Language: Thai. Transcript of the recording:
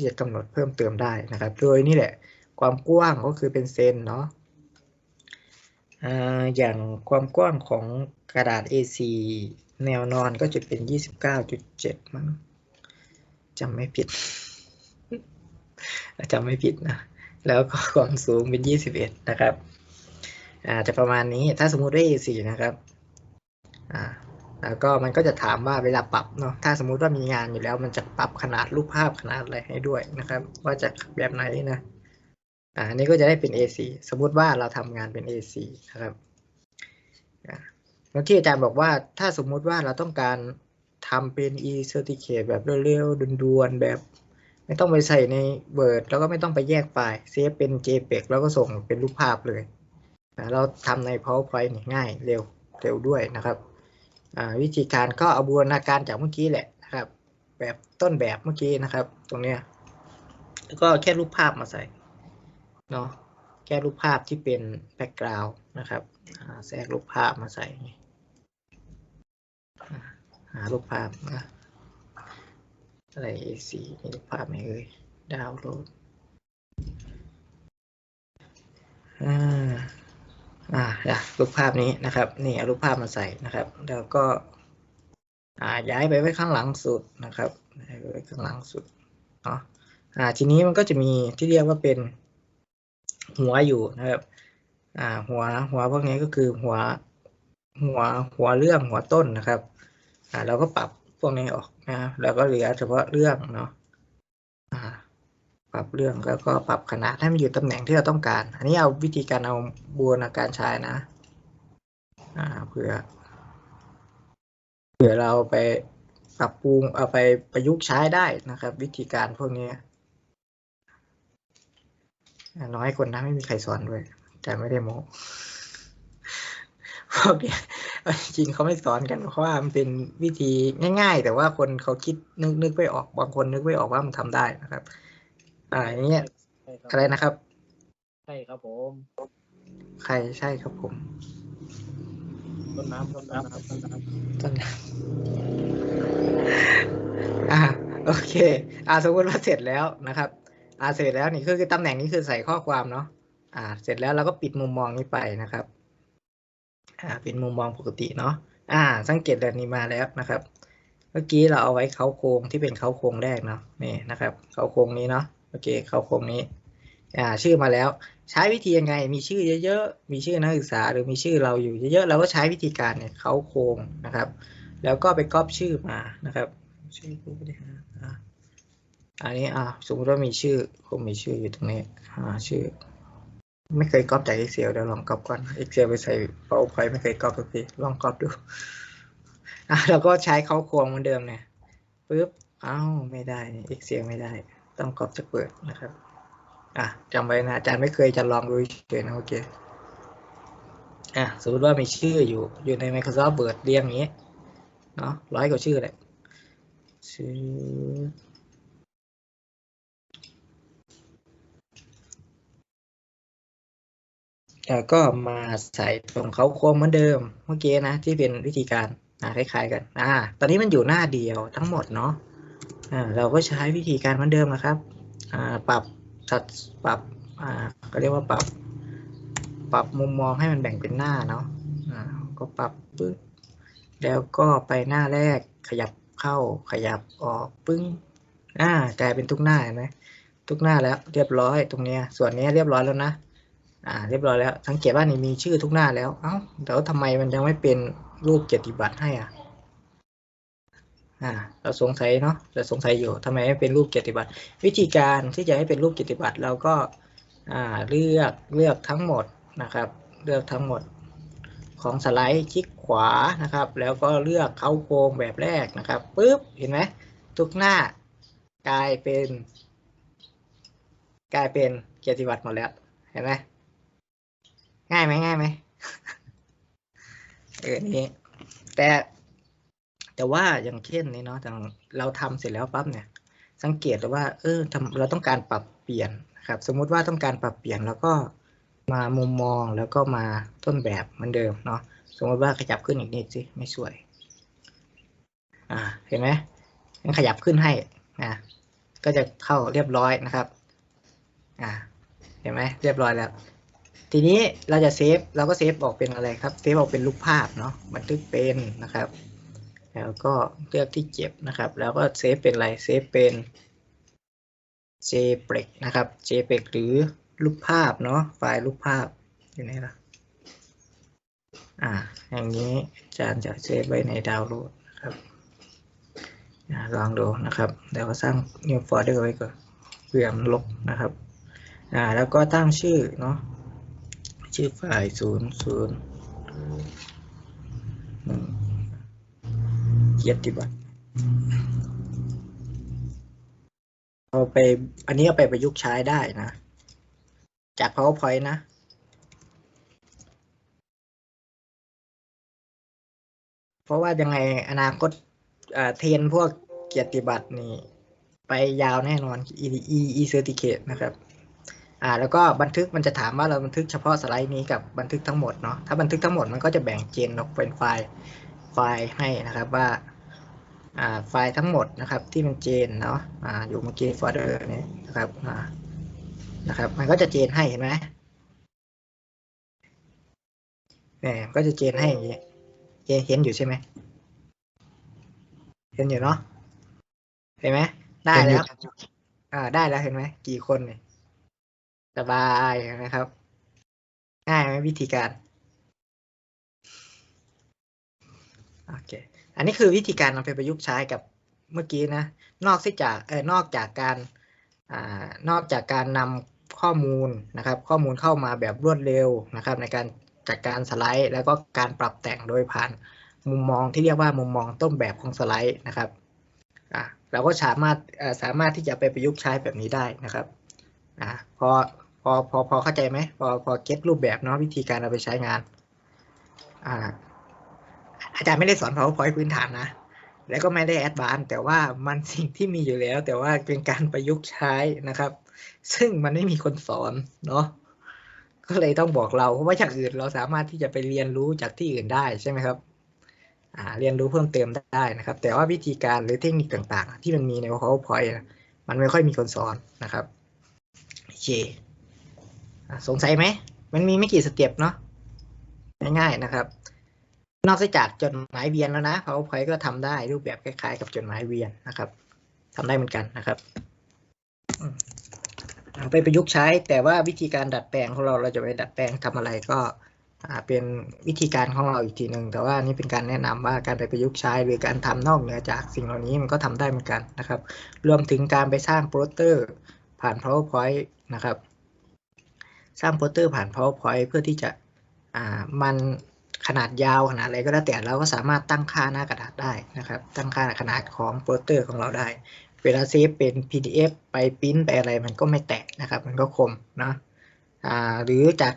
ที่จะกำหนดเพิ่มเติมได้นะครับ โดยนี่แหละความกว้างก็คือเป็นเซนเนาะอย่างความกว้างของกระดาษ A4 แนวนอนก็จะเป็น 29.7 มั้งจำไม่ผิดจำไม่ผิดนะ แล้วก็ความสูงเป็น 21 นะครับอาจะประมาณนี้ถ้าสมมุติว่า A4 นะครับ แล้วก็มันก็จะถามว่าเวลาปรับเนาะถ้าสมมุติว่ามีงานอยู่แล้ว มันจะปรับขนาดรูปภาพขนาดอะไรให้ด้วยนะครับ ว่าจะแบบไหนนะอ่าอันนี้ก็จะได้เป็น A4 สมมุติว่าเราทำงานเป็น A4 นะครับอ่าแล้วที่อาจารย์บอกว่าถ้าสมมุติว่าเราต้องการทำเป็น e-certificate แบบเร็วๆด่วนๆแบบ ไม่ต้องไปใส่ใน Word แล้วก็ไม่ต้องไปแยกไฟล์เซฟเป็น JPEG แล้วก็ส่งเป็นรูปภาพเลย เราทำใน PowerPoint ง่ายเร็วเร็วด้วยนะครับ วิธีการก็เอาบูรณาการจากเมื่อกี้แหละนะครับ แบบต้นแบบเมื่อกี้นะครับ ตรงเนี้ยแล้วก็แค่รูปภาพมาใส่เนาะแค่รูปภาพที่เป็นแบ็กกราวน์นะครับแทรกรูปภาพมาใส่หารูปภาพนะอะไร A4 มีรูปภาพไหมเอ่ยดาวน์โหลดอ่า อ่ารูปภาพนี้นะครับ นี่เอารูปภาพมาใส่นะครับ แล้วก็อ่าย้ายไปไว้ข้างหลังสุดนะครับไปไว้ข้างหลังสุดเนาะอ่าทีนี้มันก็จะมีที่เรียกว่าเป็นหัวอยู่นะครับอ่าหัวหัวพวกนี้ก็คือหัวหัวหัวเรื่องหัวต้นนะครับอ่าเราก็ปรับพวกนี้ออกนะแล้วก็เหลือเฉพาะเรื่องเนาะอ่า ปรับเรื่องแล้วก็ปรับขนาดให้มันอยู่ตำแหน่งที่เราต้องการ อันนี้เอาวิธีการเอาบูรณาการใช้นะอ่าเผื่อเผื่อเราไปปรับปรุงเอาไปประยุกต์ใช้ได้นะครับ วิธีการพวกนี้น้อยคนนะไม่มีใครสอนด้วย แต่ไม่ได้โมพวกนี้จริงเขาไม่สอนกันเพราะว่ามันเป็นวิธีง่าย ๆ แต่ว่าคนเขาคิดนึกนึกไม่ออกบางคนนึกไม่ออกว่ามันทำได้นะครับ อ่าอย่างเงี้ยใช่คอะไรรับนะครับ ใช่ครับผมใครใช่ครับผม ต้นน้ำต้นน้ำต้นน้ต้นน้ำอ่าโอเค อ่าสมมติว่าเสร็จแล้วนะครับ อ่าเสร็จแล้วนี่คือคือตำแหน่งนี้คือใส่ข้อความเนาะ อ่า เสร็จแล้วเราก็ปิดมุมมองนี้ไปนะครับ อ่าเป็นมุมมองปกติเนาะ อ่า สังเกตแบบนี้มาแล้วนะครับ เมื่อกี้เราเอาไว้เขาโครงที่เป็นเขาโครงแรกเนาะ นี่นะครับ เขาโครงนี้เนาะ โอเค เขาโครงนี้ อ่า ชื่อมาแล้ว ใช้วิธียังไง มีชื่อเยอะๆ มีชื่อนักศึกษาหรือมีชื่อเราอยู่เยอะๆ เราก็ใช้วิธีการเนี่ยเขาโครงนะครับ แล้วก็ไปก๊อปชื่อมานะครับ ชื่อผู้บริหารอ่าอันนี้อ่าสมมติว่ามีชื่อคงมีชื่ออยู่ตรงนี้อ่าชื่อ ไม่เคยก๊อปจาก Excel เดี๋ยวลองก๊อปก่อน Excel ไปใส่ PowerPoint ไม่เคยก๊อปสักทีลองก๊อปดูอะแล้วก็ใช้เขาโครงเหมือนเดิมเนี่ยปึ๊บอ้าวไม่ได้นี่ Excel ไม่ได้ ต้องก๊อปจากเปิดนะครับ อะจำไว้นะอาจารย์ไม่เคยจะลองดูเฉยนะโอเค อะสมมติว่ามีชื่ออยู่อยู่ใน Microsoft Word เรียงอย่างนี้เนาะร้อยกว่าชื่อแหละชื่อแล้วก็มาใส่ตรงเขาโครงเหมือนเดิมเมื่อกี้นะที่เป็นวิธีการนะคล้ายๆกันอ่าตอนนี้มันอยู่หน้าเดียวทั้งหมดเนาะ เราก็ใช้วิธีการเหมือนเดิมนะครับ ปรับสัดปรับก็เรียกว่าปรับ ปรับมุมมองให้มันแบ่งเป็นหน้าเนาะก็ปรับปึ๊บแล้วก็ไปหน้าแรกขยับเข้าขยับออกปึ้งอ่ากลายเป็นทุกหน้าเห็นไหมทุกหน้าแล้วเรียบร้อยตรงเนี้ยส่วนนี้เรียบร้อยแล้วนะอ่าเรียบร้อยแล้วสังเกตว่านี่มีชื่อทุกหน้าแล้วเอ้าแล้วทำไมมันยังไม่เป็นรูปเกียรติบัตรให้อะ อ่าเราสงสัยเนาะเราสงสัยอยู่ทำไมไม่เป็นรูปเกียรติบัตรวิธีการที่จะให้เป็นรูปเกียรติบัตรเราก็อ่าเลือกเลือกทั้งหมดนะครับ เลือกทั้งหมดของสไลด์คลิกขวานะครับ แล้วก็เลือกเข้าโครงแบบแรกนะครับปุ๊บเห็นไหมทุกหน้ากลายเป็น กลายเป็นเกียรติบัตรหมดแล้วเห็นไหมง่ายไหมง่ายไหมเออนี่แต่ แต่ว่าอย่างเช่นนี่เนาะอย่างเราทำเสร็จแล้วปั๊บเนี่ย สังเกตเลยว่า เออทำเราต้องการปรับเปลี่ยนครับ สมมุติว่าต้องการปรับเปลี่ยนแล้วก็มามุมมองแล้วก็มาต้นแบบเหมือนเดิมเนาะสมมติว่าขยับขึ้นอีกนิดสิไม่สวย อ่า เห็นไหมงั้นขยับขึ้นให้นะก็จะเข้าเรียบร้อยนะครับ อ่า เห็นไหมเรียบร้อยแล้ว ทีนี้เราจะเซฟเราก็เซฟออกเป็นอะไรครับ เซฟออกเป็นรูปภาพเนาะบันทึกเป็นนะครับ แล้วก็เลือกที่เก็บนะครับ แล้วก็เซฟเป็นอะไรเซฟเป็น JPEG นะครับ JPEG หรือรูปภาพเนาะไฟล์รูปภาพอยู่ไหนล่ะอ่าอย่างนี้อาจารย์จะเซฟไว้ในดาวน์โหลดนะครับอ่าลองดูนะครับเดี๋ยวก็สร้าง new folder ไว้ก่อนเพื่อมลบนะครับอ่าแล้วก็ตั้งชื่อเนาะชื่อไฟล์ศูนย์ศูนย์หนึ่ง เกียรติบัตรเอาไป อันนี้เอาไปประยุกต์ใช้ได้นะ จาก powerpoint นะเพราะว่ายังไงอนาคตอ่าเทรนพวกเกียรติบัตรนี่ ไปยาวแน่นอน e e e certificate นะครับ อ่า แล้วก็บันทึกมันจะถามว่าเราบันทึกเฉพาะสไลด์นี้กับบันทึกทั้งหมดเนาะถ้าบันทึกทั้งหมดมันก็จะแบ่งเจนออกเป็นไฟล์ไฟล์ให้นะครับ ว่า ไฟล์ทั้งหมดนะครับที่มันเจนเนาะอ่าอยู่เมื่อกี้โฟลเดอร์นี้นะครับอ่านะครับ มันก็จะเจนให้เห็นไหมเนี่ยก็จะเจนให้อย่างนี้เจนเห็นอยู่ใช่ไหมเห็นอยู่เนาะเห็นไหมได้แล้วอ่าได้แล้วเห็นไหมกี่คนเนี่ยสบายนะครับง่ายไหมวิธีการโอเค อันนี้คือวิธีการนำไปประยุกต์ใช้กับเมื่อกี้นะ นอกจากเออนอกจากการอ่านอกจากการนำข้อมูลนะครับ ข้อมูลเข้ามาแบบรวดเร็วนะครับ ในการจัดการสไลด์ แล้วก็การปรับแต่งโดยผ่านมุมมองที่เรียกว่ามุมมองต้นแบบของสไลด์นะครับอ่าเราก็สามารถสามารถที่จะไปประยุกต์ใช้แบบนี้ได้นะครับอ่าพอพอพอพอเข้าใจไหมพอพอเก็ตรูปแบบเนาะวิธีการเอาไปใช้งานอ่า อาจารย์ไม่ได้สอน powerpoint พื้นฐานนะ แล้วก็ไม่ได้แอดวานแต่ว่ามันสิ่งที่มีอยู่แล้ว แต่ว่าเป็นการประยุกต์ใช้นะครับ ซึ่งมันไม่มีคนสอนเนาะก็เลยต้องบอกเราเพราะว่าอย่างอื่นเราสามารถที่จะไปเรียนรู้จากที่อื่นได้ใช่ไหมครับเรียนรู้เพิ่มเติมได้นะครับ แต่ว่าวิธีการหรือเทคนิคต่างๆ ที่มันมีใน powerpoint มันไม่ค่อยมีคนสอนนะครับโอเคสงสัยไหม มันมีไม่กี่สเต็ปเนาะง่ายๆนะครับ นอกจากจดหมายเวียนแล้วนะ PowerPoint ก็ทำได้รูปแบบคล้ายๆ กับจดหมายเวียนนะครับทำได้เหมือนกันนะครับเอาไปประยุกต์ใช้แต่ว่าวิธีการดัดแปลงของเราเราจะไปดัดแปลงทำอะไรก็เป็นวิธีการของเราอีกทีหนึ่งแต่ว่านี่เป็นการแนะนำว่าการไปประยุกต์ใช้หรือการทำนอกเหนือจากสิ่งเหล่านี้มันก็ทำได้เหมือนกันนะครับ รวมถึงการไปสร้างโปสเตอร์ผ่าน PowerPoint นะครับ สร้างโปสเตอร์ผ่าน PowerPoint เพื่อที่จะมัน ขนาดยาวขนาดอะไรก็แล้วแต่เราก็สามารถตั้งค่าหน้ากระดาษได้นะครับ ตั้งค่าขนาดของโปสเตอร์ของเราได้ เวลาเซฟเป็น PDF ไปปริ้นไปอะไรมันก็ไม่แตกนะครับ มันก็คมนะหรือจาก